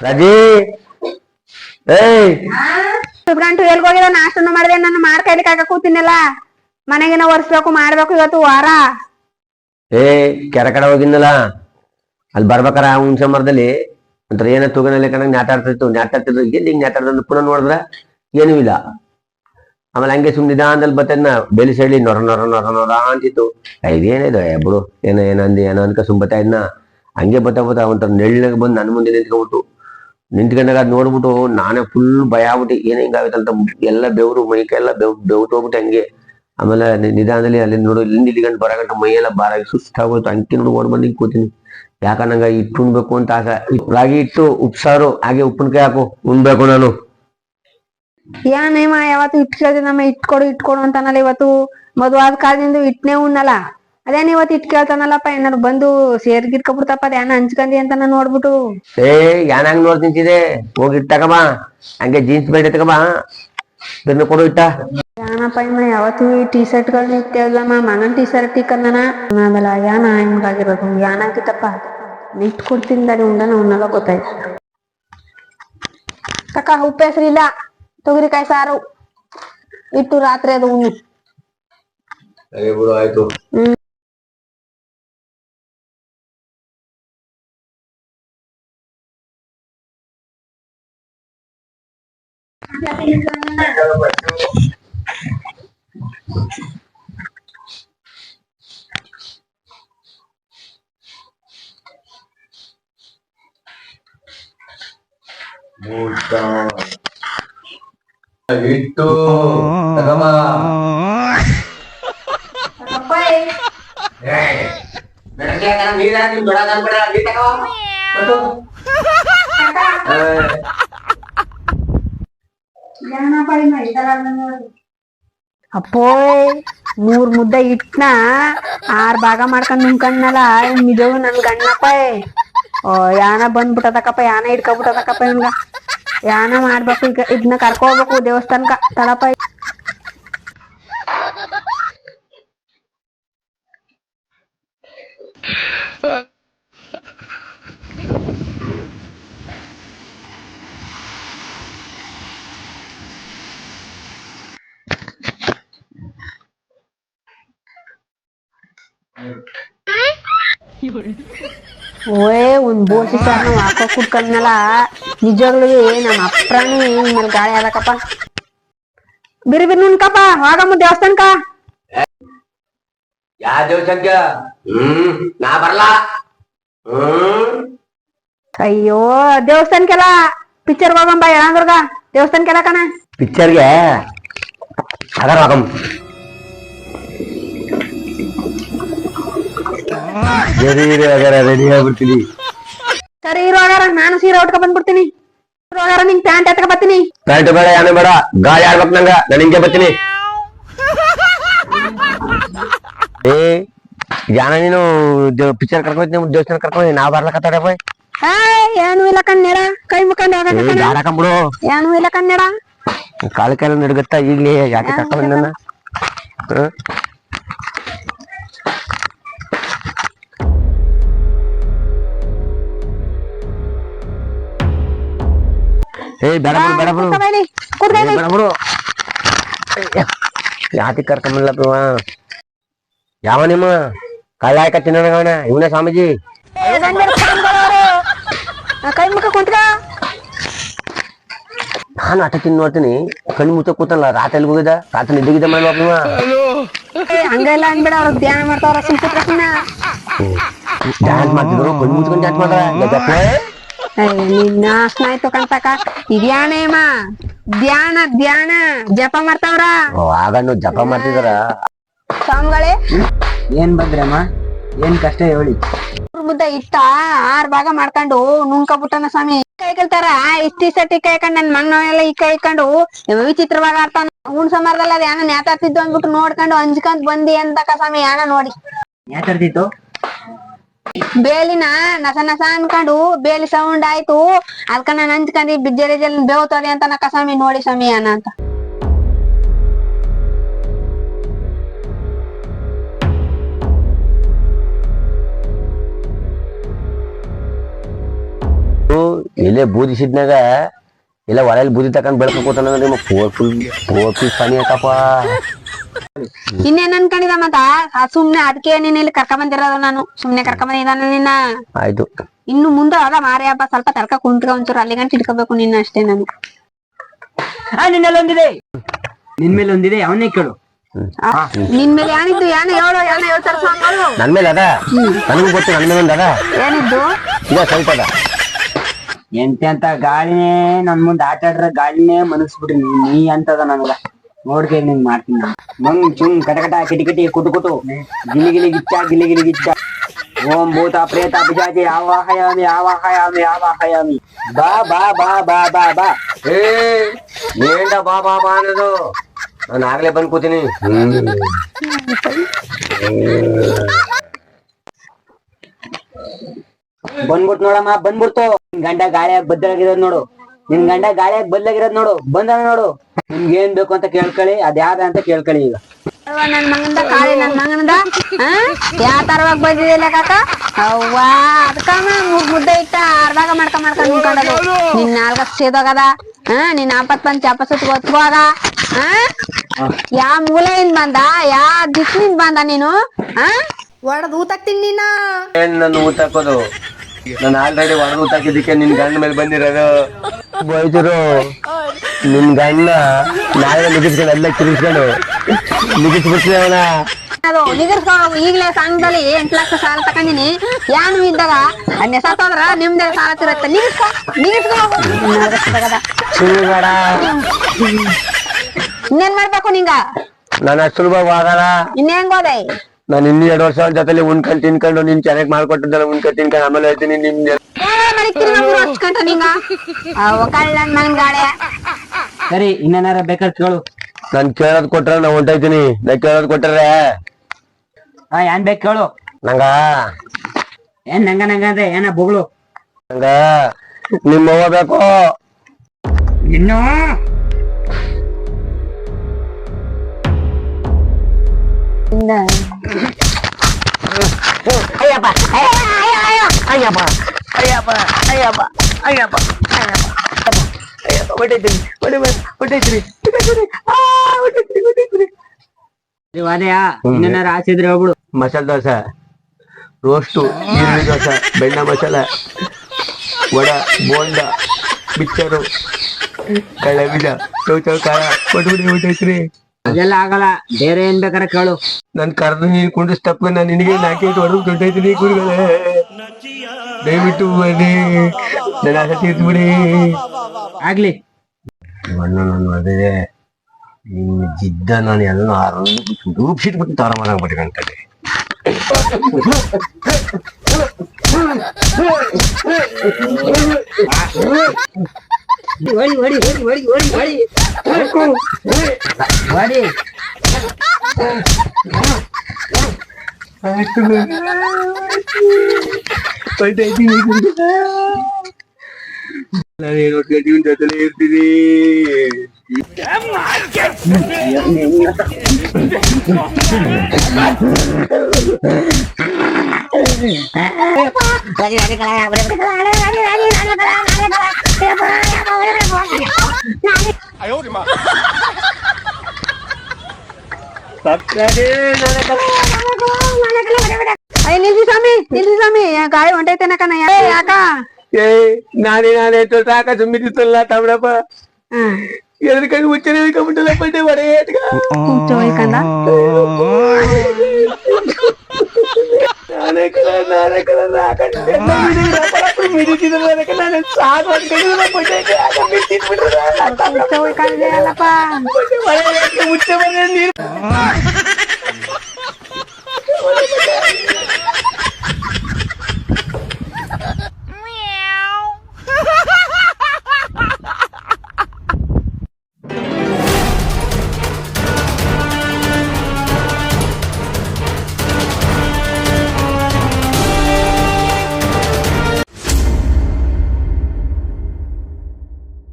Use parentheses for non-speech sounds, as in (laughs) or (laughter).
ರಾಜಿ! ಏಯ್! ಗಂಟು ಎಲ್ಗ್ ಹೋಗಿದ ನಾಷ್ಟನು ಮಾಡಿದೆ ನನ್ನ ಮಾಡ್ ಕೈಲಿ ಕಾಕ ಕೂತಿನಲ್ಲ. ಮನೆಗಿನ ಒರ್ಸ್ಬೇಕು ಮಾಡ್ಬೇಕು ಇವತ್ತು ವಾರ. ಏ ಕೆರೆ ಕಡೆ ಹೋಗಿದ್ನಲ್ಲ? ಅಲ್ಲಿ ಬರ್ಬೇಕಾರ ಹುಣ್ಸೆ ಮರದಲ್ಲಿ ಒಂಥರ ಏನೋ ತೂಗನಲ್ಲಿ ಕಣಂಗ್ ನಾಟಾಡ್ತಿತ್ತು ನಾಟಾಡ್ತಿದ್ರು ಎಲ್ಲಿ ಹಿಂಗ್ ನಾಟಾಡ್ದು ಪುನಃ ನೋಡಿದ್ರ ಏನೂ ಇಲ್ಲ. ಆಮೇಲೆ ಹಂಗೆ ಸುಮ್ಮನೆ ನಿಧಾನದಲ್ಲಿ ಬರ್ತದ್ನ ಬೆಲಿ ಸೇಳಿ ನೊರ ನೊರ ನೊರ ನೊರ ಅಂತಿತ್ತು. ಇದೇನಿದು ಬಿಡು. ಏನೋ ಏನೋ ಏನೋ ಅನ್ಕ ಸುಂಬತ್ತಾ ಇದ್ನ. ಹಂಗೆ ಬತ್ತಾ ಬತ್ತಾ ಒಂಥರ ನೆಳ್ಳಗೆ ಬಂದು ನನ್ನ ಮುಂದೆ ನಿಂತ್ಕೊಂಡ್ಬಿಟ್ಟು, ನಿಂತ್ಕೊಂಡಾಗ ಅದ್ ನೋಡ್ಬಿಟ್ಟು ನಾನೇ ಫುಲ್ ಭಯ ಆಗ್ಬಿಟ್ಟು, ಏನ್ ಹಿಂಗಾಗುತ್ತಂತ ಎಲ್ಲ ಬೆವರು ಮೈಕೆಲ್ಲ ಬೆವ್ ಬೆವ್ತು ಹೋಗ್ಬಿಟ್ಟು ಹಂಗೆ. ಆಮೇಲೆ ನಿಧಾನದಲ್ಲಿ ಅಲ್ಲಿ ನೋಡು, ಇಲ್ಲಿಂದ ಇಲ್ಲಿಗಂಟು ಬರಗಂಟ ಮೈಯೆಲ್ಲ ಬಾರಾಗಿ ಸುಸ್ತಾಗೋಯ್ತು. ಅಂಕಿ ನೋಡಿ, ಓಡ್ ಬಂದು ಕೂತೀನಿ. ಯಾಕಂದಂಗ ಇಟ್ಟು ಉಣ್ಬೇಕು ಅಂತ ಆಸೆ. ರಾಗಿ ಇಟ್ಟು ಉಪ್ಸಾರು, ಹಾಗೆ ಉಪ್ಪಿನಕಾಯಿ ಹಾಕು. ಉಣ್ಬೇಕು ನಾನು. ಏನೇಮ ಯಾವತ್ತು ಇಟ್ ನಮ್ಮ ಇಟ್ಕೊಡು ಇಟ್ಕೊಡು ಅಂತಾನಲ್ಲ ಇವತ್ತು. ಮದುವಾದ ಕಾಲದಿಂದ ಇಟ್ನೇ ಉಣ್ಣಲ್ಲ. ಅದೇನ ಇವತ್ತು ಇಟ್ ಕೇಳ್ತಾನಲ್ಲಪ್ಪ ಏನಾರು ಬಂದು ಸೇರ್ ಗಿಟ್ಕೊಬಿಡ್ತಪ್ಪ ಅದೇನ ಹಂಚ್ಕಂದಿ ಅಂತ ನಾನು ನೋಡ್ಬಿಟ್ಟು. ಏ ಯಾನ್ ಹಂಗ್ ನೋಡ್ ನಿಂತಿದೆ? ಹೋಗಿ ಇಟ್ ಹಂಗೆ ಜೀನ್ಸ್ ಬೇಡ ತಗಮ್ಮ ಬೆನ್ನು ಕೊಡು ಇಟ್ಟ. ಏನಪ್ಪ ಇಮ್ಮ ಯಾವತ್ತು ಈ ಶರ್ಟ್ ಶರ್ಟ್ಗಳನ್ನ ಇಟ್ಟೇವಲ್ಲಮ್ಮ ಮಗನ್ ಟೀ ಶರ್ಟ್ ಇಕ್ಕಂದನ ಆಮೇಲೆ ಯಾನ ಹಿಂಗಾಗಿರೋದು ಯಾನಾಗಿತ್ತಪ್ಪ? ಇಟ್ ಕೊಡ್ತೀನಿ ಉಂಡನ ಉಣ್ಣಲ್ಲ ಗೊತ್ತಾಯ್ತು. ಕಕ್ಕ ಉಪ್ಪು ಹೆಸರಿಲ್ಲ ತೊಗರಿಕಾಯಿ ಸಾರು ಇಟ್ಟು ರಾತ್ರಿ ಅದು ಉಣ್ಣು. ಬಿಡು ಆಯ್ತು ಇಟ್ಟು ತಗಮ ಅಪ್ಪೋಯ್ ಮೂರ್ ಮುದ್ದೆ ಇಟ್ನ ಆರ್ ಭಾಗ ಮಾಡ್ಕೊಂಡ್ ನಿಂಕಂಡ್ನಲ್ಲ ನಿಜವು ನನ್ ಗಣ್ಣಪ್ಪ ಓ ಯಾನ ಬಂದ್ಬಿಟ್ಟದಕ್ಕಪ್ಪ ಯಾನ ಹಿಡ್ಕೊಬಿಟ್ಟದಕ್ಕಪ್ಪ ಇವ್ನ್ಗ ಯಾನ ಮಾಡ್ಬೇಕು? ಈಗ ಇದನ್ನ ಕರ್ಕೋಬೇಕು ದೇವಸ್ಥಾನಕ್ಕ ತಡಪ್ಪ ಓಯ್ ಒಂದ್ ಬೋಸಿ ಸಾರ್ ನಾವ್ ಹಾಕೋ ಕುಡ್ಕಂದ್ನಲ್ಲ. ನಿಜವಾಗ್ಲೂ ನಮ್ಮ ಅಪ್ರಾಣಿ ಮೇಲೆ ಗಾಳಿ ಆದಕಪ್ಪ ಬಿರಿ ಬಿರಿ ನುಣ್ಕಪ್ಪ ಹೋಗಮ್ಮ ದೇವಸ್ಥಾನಕ ಯಾ ದೇವಸ್ಥಾನಕ್ಕೆ ಹ್ಮ್ ನಾ ಬರ್ಲಾ? ಹ್ಮ್. ಅಯ್ಯೋ ದೇವಸ್ಥಾನಕ್ಕೆಲ್ಲ ಪಿಕ್ಚರ್ ಹೋಗಂಬ ಯಳಂದ್ರಗ. ದೇವಸ್ಥಾನಕ್ಕೆಲ್ಲ ಕಣ. ಪಿಕ್ಚರ್ಗೆ ಅದರ ಹೋಗಮ್. Ready ready ಆಗ್ಬಿಡ್ತೀನಿ. ಸರಿ ಇರುವಾಗಾರ ನಾನು ಸೀರೆ ಉಟ್ಕೊ ಬಂದ್ಬಿಡ್ತೀನಿ. ಇರುವಾಗಾರ ನಿಂಗ್ ಪ್ಯಾಂಟ್ ಎತ್ಕ ಬರ್ತೀನಿ. ಪ್ಯಾಂಟ್ ಬೇಡ ಏನು ಬೇಡ. ಗಾಳಿ ಆಡ್ಬೇಕು ನಂಗ. ನಾನು ಹಿಂಗೆ ಬರ್ತೀನಿ. (laughs) ಏ ಜಾನ ನೀನು ಪಿಕ್ಚರ್ ಕರ್ಕೊಂಡ್ ದೇವಸ್ಥಾನ ಕರ್ಕೊಂಡ್ ನಾವ್ ಬರ್ಲಕತ್ತಾರ ಬಾಯ್ ಹಾಯ್ ಏನು ಇಲ್ಲ ಕಣ್ಣೆಡ. ಕೈ ಮುಖಂಡ್ ಹೋಗಣ ಏ ಜಾರ ಕಂಬಿಡು ಏನು ಇಲ್ಲ ಕಣ್ಣೆಡ. ಕಾಲ ಕಾಲ ನಡುಗತ್ತ ಈಗ್ಲೇ ಯಾಕೆ ಕರ್ಕೊಂಡ್ ನನ್ನ ಏ ಬೇಡ ಬಿಡು ಬೇಡ ಬಿಡು. ಏ, ಬೇಡ. ಬಿಡು ಯಾತಿ ಕರ್ಕೊಂಬಲ್ಲಪ್ಪ ಇವ ಯಾವ ನಿಮ್ಮ? ಕಳ್ಳ ಆಯ್ಕ ತಿನ್ನೋಣ ಇವನೇ ಸ್ವಾಮೀಜಿ. ಕೈ ಮುಖ ಕುಂತ್ಕ. ನಾನು ಆಟ ತಿಂದು ನೋಡ್ತೀನಿ. ಕಣ್ಣು ಮುಚ್ಚ ಕೂತಲ್ಲ ರಾತ್ರಿ ಎಲ್ಲಿ ಹೋಗಿದ್ದ. ರಾತ್ರಿ ನಿದ್ದೆಗಿದ್ದ ಮಾಡ್ಬೇಕು ಇವ ಏ, ಹಂಗೆಲ್ಲ ಅನ್ಬೇಡ ಅವ್ರ ಧ್ಯಾನ ಮಾಡ್ತಾವ್ರ ಸುಮ್ ಕೂತ್ಕ ಸುಮ್ನೆ. ಡ್ಯಾನ್ಸ್ ಮಾಡ್ತಿದ್ರು ಕಣ್ಣು ಮುಚ್ಕೊಂಡು ಡ್ಯಾನ್ಸ್ ಮಾಡ್ರ ಆಸನ ಆಯ್ತು ಕಂತಕ ಇದ್ಯಾನೇಮ ಧ್ಯಾನ ಧ್ಯಾನ ಜಪ ಮಾಡ್ತಾವ್ರ? ಆಗ ನೀವು ಜಪ ಮಾಡ್ತಿದಾರ? ಸ್ವಾಮಿಗಳೇ. ಏನ್ ಬಂದ್ರಮ್ಮ? ಏನ್ ಕಷ್ಟ ಹೇಳಿ? ಮುದ್ದ ಇಟ್ಟ ಆರ್ ಭಾಗ ಮಾಡ್ಕೊಂಡು ನುಂಕಬಿಟ್ಟನ ಸ್ವಾಮಿ. ಕೈ ಇಷ್ಟ ಇಷ್ಟಿ ಸಟ್ಟಿ ಕೈಕೊಂಡ್ ನನ್ ಮಣ್ಣೆಲ್ಲ ಈ ಕೈಕೊಂಡು ವಿಚಿತ್ರವಾಗಿ ಆಡ್ತಾನ. ಹುಣ್ ಸಮಾರದಲ್ಲಿ ಅದ ಯಾನ ನೇತಾಡ್ತಿದ್ದು ಅಂದ್ಬಿಟ್ಟು ನೋಡ್ಕೊಂಡು ಅಂಜ್ಕೊಂಡ್ ಬಂದಿ ಅಂತಕ ಸ್ವಾಮಿ ಯಾನ ನೋಡಿ. ಯಾತರ್ದಿತ್ತು ಬೇಲಿನ ನಸ ನಸ ಅನ್ಕೊಂಡು ಬೇಲಿ ಸೌಂಡ್ ಆಯ್ತು. ಅದ್ಕ ನಾನು ಅಂಜ್ಕಂಡಿ ಬಿಜ್ಜರಿ ಜಲ್ ಬೇವ್ತದೆ ಅಂತ ನಾ ಕಸಾಮಿ ನೋಡಿ ಸ್ವಾಮಿ ಅನ ಅಂತ. ಇಲ್ಲೇ ಬೂದಿಸಿದ್ನಾಗ ಇಲ್ಲ ಒಲೆಯಲ್ಲಿ ಬೂದಿ ತಕೊಂಡ್ ಬೆಳ್ಕೊಂಡ್ ಕೂತಾನ ಫೋರ್ ಫುಲ್ ಫೋರ್ ಫುಲ್ ಸನಿ ಹಾಕಪ್ಪ (laughs) ಇನ್ನೇನ್ ಅನ್ಕೊಂಡಿದ ಮತ್ತ ಆ ಸುಮ್ನೆ ಅದಕ್ಕೆ ನೀನ್ ಇಲ್ಲಿ ಕರ್ಕ ಬಂದಿರೋದು ನಾನು. ಸುಮ್ನೆ ಕರ್ಕ ಬಂದಿದ್ದಾನ ನಿನ್ನ. ಆಯ್ತು. ಇನ್ನು ಮುಂದೆ ಅದ ಮಾರಿ ಹಬ್ಬ. ಸ್ವಲ್ಪ ತರ್ಕ ಕುಂತ್ಕ ಒಂಚೂರು ಅಲ್ಲಿ ಗಂಟೆ ಇಟ್ಕೋಬೇಕು ನಿನ್ನ ಅಷ್ಟೇ ನಾನು. ಆ ನಿನ್ನೆಲ್ಲ ಒಂದಿದೆ. ನಿನ್ ಮೇಲೆ ಒಂದಿದೆ ಅವನೇ ಕೇಳು. ಆ, ನಿನ್ ಮೇಲೆ ಯಾನಿತ್ತು ಯಾನ ಹೇಳು ಯಾನ ಹೇಳ್ತಾರ ಸ್ವಾಮಿಗಳು ನನ್ ಮೇಲೆ ಅದ? ನನಗೂ ಗೊತ್ತು ನನ್ ಮೇಲೆ ಒಂದ್ ಅದ ಏನಿದ್ದು? ಇದ ಸೈಟ್ ಅದ? ಎಂತೆ ಅಂತ ಗಾಳಿನೇ ನನ್ ಮುಂದೆ ಆಟಾಡ್ರ ಗಾಳಿನೇ ಮನಸ್ಬಿಟ್ರಿ ನೀ ಅಂತದ ನನಗ. ನೋಡ್ಕೆ ನಿಂಗ್ ಮಾಡ್ತೀನಿ ಮಂಗ್ ಚುಂಗ್ ಕಟಕಟ ಕಿಟಿಕಿಟಿ ಕುಟು ಕುಟು. ಗಿಲಿ ಗಿಲಿ ಗಿಚ್ಚ, ಗಿಲಿ ಗಿಲಿ ಗಿಚ್ಚ. ಓಂ ಭೂತ ಪ್ರೇತ ಪಿಜಾಚಿ ಆವಾಹಯಾಮಿ ಆವಾಹಯಾಮಿ ಆವಾಹಯಾಮಿ. ಬಾ ಬಾ ಬಾ ಬಾ ಬಾ ಬಾ. ಏ ಏಂಡ ಬಾ ಬಾ ಬಾ ಅನ್ನೋದು. ನಾನು ಆಗ್ಲೇ ಬಂದ್ ಕೂತೀನಿ. ಬಂದ್ಬಿಟ್ ನೋಡಮ್ಮ, ಬಂದ್ಬಿಡ್ತು. ಗಂಡ ಗಾಳಿಯಾಗ ಬದ್ದಲಾಗಿರೋದ್ ನೋಡು. ನಿನ್ ಗಂಡ ಗಾಳಿ ಬದಲಾಗಿರೋದ್ ನೋಡು ಬಂದ ನೋಡು. ನಿಮ್ಗೆ ಏನ್ ಬೇಕು ಅಂತ ಕೇಳ್ಕೊಳ್ಳಿ ಯಾವ್ದ ಅಂತ ಕೇಳ್ಕೊಳ್ಳಿ ಈಗ. ಅವ್ವ ನನ್ ಮಗಂದ ಕಾಳಿ ನನ್ ಮಗನದ ಯಾ ತರವಾಗ ಬಂದಿದಿಲ್ಲ ಕಾಕ? ಅವ್ವ ಅದಕ್ಕಮ್ಮ ಮೂರ್ ಮುದ್ದೆ ಇಟ್ಟ ಅರ್ಧಾಗ ಮಾಡ್ಕ ಮಾಡ್ಕೊಂಡ್ ನಿಂತ್ಕೊಂಡದು ನಿನ್ ನಾಲ್ಕ ಸೇದೋಗದ ಹಾ ನಿನ್ ಆಪತ್ ಬಂದ್ ಸುತ್ತ ಗೊತ್ತುವಾಗ ಹಾ. ಯಾ ಮೂಲೆಯಿಂದ ಬಂದ ಯಾ ದಿಕ್ಕಿನಿಂದ ಬಂದ ನೀನು ಹಾ ಒಡದ್ ಊತಕ್ ತಿನ್ನ ಊತಕೋದು ನಾನು ಆಲ್ರೆಡಿ ಹೊರಗೆ ಊಟ ಹಾಕಿದ್ದಕ್ಕೆ ನಿನ್ ಗಂಡ ಮೇಲೆ ಬಂದಿರೋದು. ಬೈದರು ನಿನ್ ಗಂಡ ನಾಳೆ ಮುಗಿಸ್ಕೊಂಡು ಎಲ್ಲ ತಿರುಗಿಸ್ಕೊಂಡು ನಿಗಿಸ್ಬಿಟ್ರೆ ಅವನ. ಅದು ನಿಗರ್ಸ್ಕೊ ಈಗ್ಲೇ ಸಂಘದಲ್ಲಿ ಎಂಟ್ ಲಕ್ಷ ಸಾಲ ತಕೊಂಡಿನಿ ಯಾನು ಇದ್ದಾಗ ಅನ್ಯ ಸತ್ತೋದ್ರ ನಿಮ್ದೇ ಸಾಲ ತಿರುತ್ತೆ ನಿಗರ್ಸ್ಕೊ ನಿಗರ್ಸ್ಕೊ ಸುಳ್ಳು ಇನ್ನೇನ್ ಮಾಡ್ಬೇಕು ನಿಂಗ? ನಾನು ಸುಲಭವಾಗಲ್ಲ. ಇನ್ನೇನ್ ಹೋದೆ ನಾನು ಇನ್ನು ಎರಡು ವರ್ಷ ಜೊತೆಲಿ ಉಣ್ಕೊಂಡು ತಿನ್ಕೊಂಡು ನಿನ್ ಚೆನ್ನಾಗಿ ಮಾಡ್ಕೊಟ್ಟಿದ್ದಲ್ಲ ಉಣ್ಕೊಂಡು ತಿನ್ಕೊಂಡು ಆಮೇಲೆ ಹೇಳ್ತೀನಿ ನಿಮ್ಗೆ ಸರಿ ಇನ್ನೇನಾರ ಬೇಕಾದ್ರೆ ಕೇಳು. ನಾನ್ ಕೇಳೋದ್ ಕೊಟ್ರೆ ನಾ ಹೊಂಟೈತೀನಿ ನಾ ಕೇಳೋದ್ ಕೊಟ್ರೆ ಹಾ ಏನ್ ಬೇಕು ಕೇಳು. ನಂಗ? ಏನ್ ನಂಗ ನಂಗ ಅಂದ್ರೆ ಏನ ಬೊಗಳು? ನಂಗ? ನಿಮ್ಮ ಅವ್ವ ಬೇಕು. ಇನ್ನು? ಅಯ್ಯಪ್ಪ आया मसाल दोस रोस्ट दोस बेण मसाल वा बोंद मिचर कड़े बीज का ಅದೆಲ್ಲ ಆಗಲ್ಲ. ಬೇರೆ ಏನ್ ಬೇಕಾರ ಕೇಳು. ನನ್ ಕರೆದು ನೀನ್ ಸ್ಟೆಪ್ ನಾನು ನಿನಗೆ ನಾಲ್ಕು ಹೊಡೆದು ಕೊಟ್ಟೈತೀನಿ ಕುರಿಗಳೇ. ದಯವಿಟ್ಟು ಬನ್ನಿ. ನನ್ನ ಆಸೆ ತೀರ್ಸ್ಬಿಡಿ. ಆಗ್ಲಿ. ಅಣ್ಣ ನಾನು ಅದೇ ನಿನ್ನ ಜಿದ್ದ ನಾನು ಎಲ್ಲ ಆರಂಭ ರೂಪಿಸಿಟ್ಬಿಟ್ಟು ತಾರ ಮಾಡಾಗ್ಬಿಟ್ಟು ಹೊಡಿ ಹೊಡಿ Wadi, wadi, wadi, ಇರ್ತೀನಿ ಅಯ್ಯ ನಿಲ್ಸಿ ಸ್ವಾಮಿ ನಿಲ್ಸಿ ಸ್ವಾಮಿ ಯಾ ಗಾಳಿ ಹೊಂಟೈತೇನ ಕಣ ಯಾಕ ಏ ನಾನೇ ನಾನೇ ಸಾಕ ಸುಮ್ಮಿದಿತ್ತಲ್ಲ ತಮ್ಮಡಪ್ಪ ಹ್ಮ್ ಎದ್ರ ಕೈ ಹುಚ್ಚನೆ ಹಿಡ್ಕೊಂಡ್ಬಿಟ್ಟಲ್ಲ ಪಡ್ಡೆ ಹೊಡೆ ಕೂಚೋ ಹೋಯ್ಕಂದ ನಾನೇ ಕಲ ನಾನೇ ಕಲ ನಾಕಂಡೆ ಮಿಡಿತಿದ್ರು ನನಗೆ ನಾನು ಸಾಕು ಅನ್ಕೊಂಡಿದ್ರೆ ಮುಚ್ಚೆ ನೀರು